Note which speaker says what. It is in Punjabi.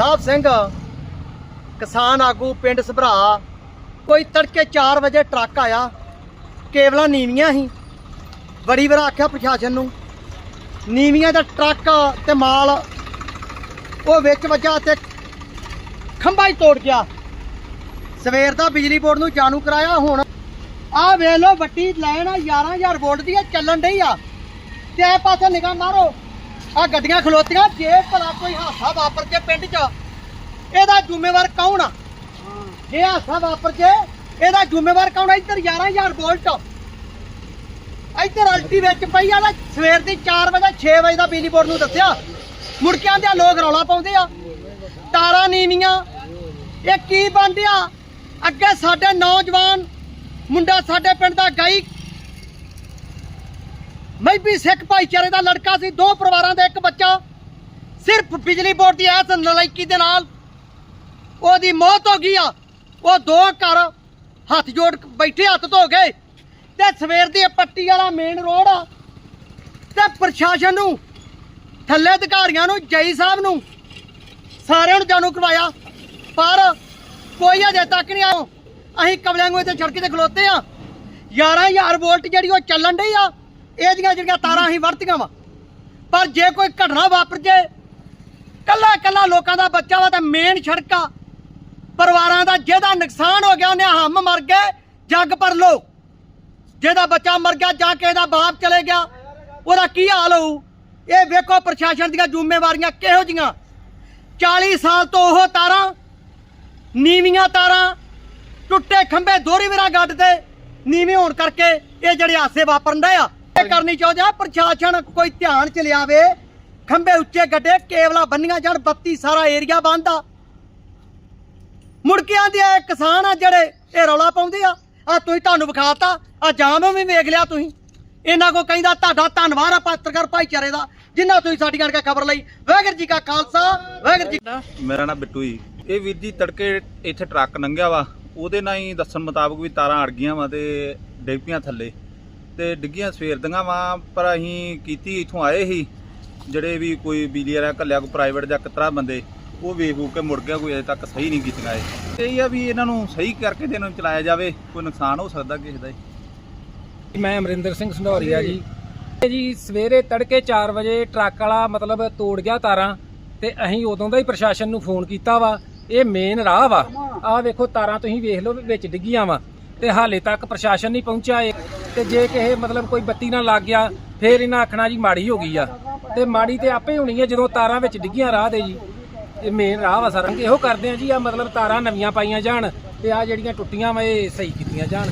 Speaker 1: ਸਾਹਿਬ ਸਿੰਘ, ਕਿਸਾਨ ਆਗੂ ਪਿੰਡ ਸਭਰਾ, ਕੋਈ ਤੜਕੇ 4 ਵਜੇ ਟਰੱਕ ਆਇਆ, ਕੇਵਲਾਂ ਨੀਵੀਆਂ ਸੀ ਬੜੀ ਵਾਰ ਆਖਿਆ ਪ੍ਰਸ਼ਾਸਨ ਨੂੰ, ਨੀਵੀਆਂ ਦਾ ਟਰੱਕ ਤੇ ਮਾਲ, ਉਹ ਵਿੱਚ ਵੱਜਾ ਤੇ ਖੰਭਾ ਹੀ ਤੋੜ ਗਿਆ। ਸਵੇਰ ਦਾ ਬਿਜਲੀ ਬੋਰਡ ਨੂੰ ਜਾਣੂ ਕਰਾਇਆ, ਹੁਣ ਆਹ ਵੇਖ ਲਓ ਵੱਡੀ ਲੈਣ ਆ 11000 ਵੋਲਟ ਦੀ ਆ ਚੱਲਣ ਡਈ ਆ। ਤੇ ਇਹ ਪਾਸੇ ਨਿਗਾਹ ਮਾਰੋ। ਆ ਗੱਡੀਆਂ ਖਲੋਤੀਆਂ, ਜੇ ਭਲਾ ਕੋਈ ਹਾਦਸਾ ਵਾਪਰ ਕੇ ਪਿੰਡ 'ਚ, ਇਹਦਾ ਜ਼ਿੰਮੇਵਾਰ ਕੌਣ ਆ? ਜੇ ਹਾਦਸਾ ਵਾਪਰ ਜੇ, ਇਹਦਾ ਜ਼ਿੰਮੇਵਾਰ ਕੌਣ ਆ? ਇੱਧਰ 11000 ਵੋਲਟ ਇੱਧਰ ਅਲਟੀ ਵਿੱਚ ਪਈ ਆ ਨਾ, ਸਵੇਰ ਦੀ 4 ਵਜੇ 6 ਵਜੇ ਦਾ ਬਿਜਲੀ ਬੋਰਡ ਨੂੰ ਦੱਸਿਆ, ਮੁੜਕਿਆਂ ਦੇ ਲੋਕ ਰੌਲਾ ਪਾਉਂਦੇ ਆ। ਤਾਰਾਂ ਨੀਵੀਆਂ। ਇਹ ਕੀ ਬੰਦਿਆ ਅੱਗੇ ਸਾਡੇ ਨੌਜਵਾਨ, ਮੁੰਡਾ ਸਾਡੇ ਪਿੰਡ ਦਾ ਗਾਈ ਵੀ ਸਿੱਖ ਭਾਈਚਾਰੇ ਦਾ ਲੜਕਾ ਸੀ, ਦੋ ਪਰਿਵਾਰਾਂ ਦਾ ਇੱਕ ਬੱਚਾ। ਸਿਰਫ ਬਿਜਲੀ ਬੋਰਡ ਦੀ ਐਸ ਨਲਾਇਕੀ ਦੇ ਨਾਲ ਉਹਦੀ ਮੌਤ ਹੋ ਗਈ ਆ। ਉਹ ਦੋ ਘਰ ਹੱਥ ਜੋੜ ਬੈਠੇ, ਹੱਥ ਧੋ ਗਏ ਤੇ ਸਵੇਰ ਦੀ ਪੱਟੀ ਵਾਲਾ ਮੇਨ ਰੋਡ ਆ। ਤੇ ਪ੍ਰਸ਼ਾਸਨ ਨੂੰ, ਥੱਲੇ ਅਧਿਕਾਰੀਆਂ ਨੂੰ ਜਈ ਸਾਹਿਬ ਨੂੰ ਸਾਰਿਆਂ ਨੂੰ ਜਾਣੂ ਕਰਵਾਇਆ। ਪਰ ਕੋਈ ਅਜੇ ਤੱਕ ਨਹੀਂ ਆਇਆ। ਅਸੀਂ ਕਬਲਿਆਂ ਨੂੰ ਇੱਥੇ ਸੜਕ ਤੇ ਖਲੋਤੇ ਆ। 11000 ਵੋਲਟ ਜਿਹੜੀ ਉਹ ਚੱਲਣ ਡਈ ਆ। ਇਹਦੀਆਂ ਜਿਹੜੀਆਂ ਤਾਰਾਂ ਅਸੀਂ ਵਰਤੀਆਂ ਵਾ, ਪਰ ਜੇ ਕੋਈ ਘਟਨਾ ਵਾਪਰ ਜੇ ਕੱਲਾ ਕੱਲਾ ਲੋਕਾਂ ਦਾ ਬੱਚਾ ਵਾ ਤਾਂ ਮੇਨ ਸੜਕਾ ਪਰਿਵਾਰਾਂ ਦਾ ਜਿਹਦਾ ਨੁਕਸਾਨ ਹੋ ਗਿਆ, ਉਹਨੇ ਹਮ ਮਰ ਗਏ, ਜੱਗ ਪਰ ਲੋ ਜਿਹਦਾ ਬੱਚਾ ਮਰ ਗਿਆ, ਜਾਂ ਕਿਸੇ ਦਾ ਬਾਪ ਚਲੇ ਗਿਆ, ਉਹਦਾ ਕੀ ਹਾਲ ਹੋਊ? ਇਹ ਵੇਖੋ ਪ੍ਰਸ਼ਾਸਨ ਦੀਆਂ ਜ਼ਿੰਮੇਵਾਰੀਆਂ ਕਿਹੋ ਜੀਆਂ। 40 ਸਾਲ ਤੋਂ ਉਹ ਤਾਰਾਂ, ਨੀਵੀਆਂ ਤਾਰਾਂ, ਟੁੱਟੇ ਖੰਭੇ ਦੋਹਰੀ ਵੀਰਾ ਗੱਡ ਤੇ ਨੀਵੇਂ ਹੋਣ ਕਰਕੇ ਇਹ ਜਿਹੜੇ ਹਾਸੇ ਵਾਪਰਨ ਦੇ ਆ। ਇਹ ਕਰਨੀ ਚਾਹੁੰਦੇ ਆ, ਪ੍ਰਸ਼ਾਸਨ ਕੋਈ ਧਿਆਨ ਚ ਲਿਆਵੇ, ਖੰਭੇ ਉੱਚੇ ਗੱਡੇ, ਕੇਵਲਾ ਬੰਨੀਆਂ ਜਾਣ, ਬੱਤੀ ਸਾਰਾ ਏਰੀਆ ਬੰਦ ਆ। ਮੁੜ ਕੇ ਆਂਦੇ ਆ ਕਿਸਾਨ ਆ ਜਿਹੜੇ, ਇਹ ਰੌਲਾ ਪਾਉਂਦੇ ਆ। ਆ ਤੁਸੀਂ ਤੁਹਾਨੂੰ ਵਿਖਾਤਾ ਆ ਜਾਮ ਵੀ ਵੇਖ ਲਿਆ ਤੁਸੀਂ। ਇਹਨਾਂ ਕੋ ਕਹਿੰਦਾ, ਤੁਹਾਡਾ ਧੰਨਵਾਦ ਆ ਪੱਤਰਕਾਰ ਭਾਈਚਾਰੇ ਦਾ ਜਿੰਨਾ ਤੁਸੀਂ ਸਾਡੀ ਕਰਕੇ ਖਬਰ ਲਈ। ਵਾਹਿਗੁਰੂ ਜੀ ਕਾ ਖਾਲਸਾ, ਵਾਹਿਗੁਰੂ ਜੀ
Speaker 2: ਮੇਰਾ ਨਾਮ ਬਿੱਟੂ ਜੀ। ਇਹ ਵੀਰ ਜੀ ਤੜਕੇ ਇੱਥੇ ਟਰੱਕ ਲੰਘਿਆ ਵਾ, ਉਹਦੇ ਨਾਲ ਹੀ ਦੱਸਣ ਮੁਤਾਬਕ ਵੀ ਤਾਰਾਂ ਅੜ ਗਈਆਂ ਵਾ ਤੇ ਡਿੱਗ ਥੱਲੇ। ਤੇ ਡਿੱਗੀਆਂ ਸਵੇਰ ਦੀਆਂ ਵਾ, ਪਰ ਅਸੀਂ ਕੀਤੀ, ਇਥੋਂ ਆਏ ਸੀ। ਜਿਹੜੇ ਵੀ ਕੋਈ ਬਿਜਲੀ ਵਾਲਾ ਘੱਲਿਆ, ਕੋਈ ਪ੍ਰਾਈਵੇਟ ਜਾਂ ਕਿਤਰਾ ਬੰਦੇ, ਉਹ ਵੇਖ ਵੂ ਕੇ ਮੁੜ ਗਿਆ ਕੋਈ ਅਜੇ ਤੱਕ ਸਹੀ ਨਹੀਂ ਕੀਤੀਆਂ ਇਹ। ਇਹ ਆ ਵੀ ਇਹਨਾਂ ਨੂੰ ਸਹੀ ਕਰਕੇ ਤੇ ਇਹਨਾਂ ਨੂੰ ਚਲਾਇਆ ਜਾਵੇ, ਕੋਈ ਨੁਕਸਾਨ ਹੋ ਸਕਦਾ ਕਿਸੇ ਦਾ
Speaker 3: ਮੈਂ ਅਮਰਿੰਦਰ ਸਿੰਘ ਸੰਧੌਰੀਆ ਜੀ। ਜੀ ਸਵੇਰੇ ਤੜਕੇ 4 ਵਜੇ ਟਰੱਕ ਵਾਲਾ ਮਤਲਬ ਤੋੜ ਗਿਆ ਤਾਰਾਂ, ਤੇ ਅਸੀਂ ਉਦੋਂ ਦਾ ਹੀ ਪ੍ਰਸ਼ਾਸਨ ਨੂੰ ਫੋਨ ਕੀਤਾ ਵਾ। ਇਹ ਮੇਨ ਰਾਹ ਵਾ। ਆਹ ਵੇਖੋ, ਤਾਰਾਂ ਤੁਸੀਂ ਵੇਖ ਲਓ, ਵਿੱਚ ਡਿੱਗੀਆਂ ਵਾ। ਤੇ ਹਾਲੇ ਤੱਕ ਪ੍ਰਸ਼ਾਸਨ ਨਹੀਂ ਪਹੁੰਚਿਆ। ਇਹ ਤੇ ਜੇ ਕਿਸੇ ਮਤਲਬ ਕੋਈ ਬੱਤੀ ਨਾਲ ਲੱਗ ਗਿਆ, ਫੇਰ ਇਹਨਾਂ ਆਖਣਾ ਜੀ ਮਾੜੀ ਹੋ ਗਈ ਆ। ਤੇ ਮਾੜੀ ਤੇ ਆਪੇ ਹੋਣੀ ਆ, ਜਦੋਂ ਤਾਰਾਂ ਵਿੱਚ ਡਿੱਗੀਆਂ ਰਾਹ ਦੇ ਜੀ। ਇਹ ਮੇਨ ਰਾਹ ਵਾ ਸਰ। ਇਹੋ ਕਰਦੇ ਆ ਜੀ ਆ ਮਤਲਬ ਤਾਰਾਂ ਨਵੀਆਂ ਪਾਈਆਂ ਜਾਣ, ਤੇ ਆ ਜਿਹੜੀਆਂ ਟੁੱਟੀਆਂ ਵਾ, ਇਹ ਸਹੀ ਕੀਤੀਆਂ ਜਾਣ।